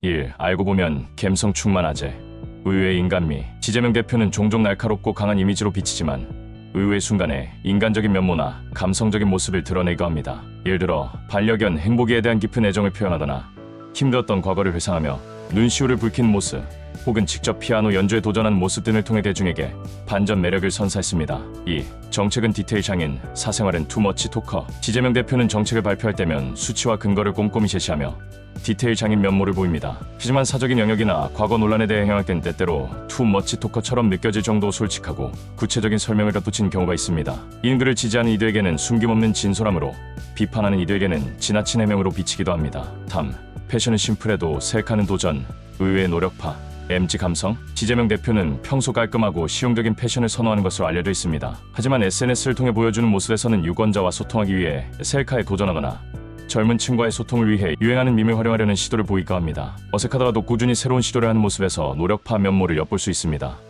1. 알고 보면 감성 충만하제. 의외의 인간미. 지재명 대표는 종종 날카롭고 강한 이미지로 비치지만 의외의 순간에 인간적인 면모나 감성적인 모습을 드러내기도 합니다. 예를 들어 반려견 행복이에 대한 깊은 애정을 표현하거나 힘들었던 과거를 회상하며 눈시울을 붉힌 모습 혹은 직접 피아노 연주에 도전한 모습 등을 통해 대중에게 반전 매력을 선사했습니다. 2. 정책은 디테일 장인, 사생활은 투머치 토커. 지재명 대표는 정책을 발표할 때면 수치와 근거를 꼼꼼히 제시하며 디테일 장인 면모를 보입니다. 하지만 사적인 영역이나 과거 논란에 대해 향악된 때때로 투머치 토커처럼 느껴질 정도 솔직하고 구체적인 설명을 덧붙인 경우가 있습니다. 인글을 지지하는 이들에게는 숨김없는 진솔함으로 비판하는 이들에게는 지나친 해명으로 비치기도 합니다. 3. 패션은 심플해도 셀카는 도전, 의외의 노력파, MG 감성? 지재명 대표는 평소 깔끔하고 실용적인 패션을 선호하는 것으로 알려져 있습니다. 하지만 SNS를 통해 보여주는 모습에서는 유권자와 소통하기 위해 셀카에 도전하거나 젊은 층과의 소통을 위해 유행하는 밈을 활용하려는 시도를 보이기도 합니다. 어색하더라도 꾸준히 새로운 시도를 하는 모습에서 노력파 면모를 엿볼 수 있습니다.